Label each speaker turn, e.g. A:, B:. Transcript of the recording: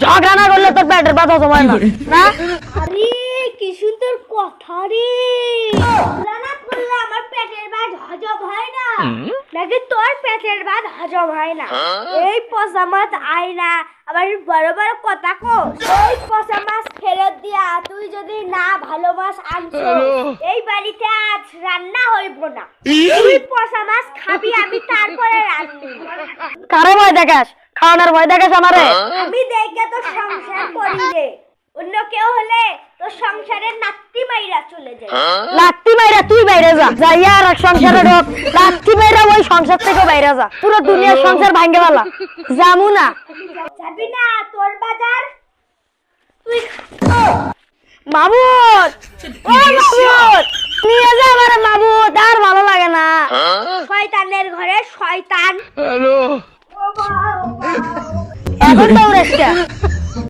A: ঝগড়া না করলে তোর পেটের ব্যথা সময় না। না?
B: আরে কি সুন্দর কথা রে। রান্না করলে আমার পেটের ভাত হজম হয় না। নাকি তোর পেটের ভাত হজম হয় না? এই পচা মাছ আয় না। আবার বড় বড় কথা কো এই পচা মাছ ফেরত দিয়া তুই যদি না ভালো মাছ আনছো এই বাড়িতে আজ রান্না হইব না। তুই পচা মাছ খাবি আমি তারপরে রান্না
A: কারও ভয় দেখাস? খাওয়ানোর ভয় দেখাস আমারে।
B: আমি দেখে তো সংসার করি রে। অন্য কেউ হলে তো সংসারের নাত্তি মাইরা চলে যায়।
A: লাত্তি বাইরে তুই বাইরে যা। যাইয়া আর এক সংসারে ঢোক। লাত্তি বাইরে ওই সংসার থেকে বাইরে যা। পুরো দুনিয়ার সংসার ভাঙ্গে ফেলা। জামু না।
B: যাবি না তোর বাজার। তুই
A: মামুদ! ও মামুদ! নিয়ে যা আমার মামুদ। আর ভালো লাগে না।
B: শয়তানের ঘরে শয়তান।
C: Hello.
A: এখন দৌড়াস কে?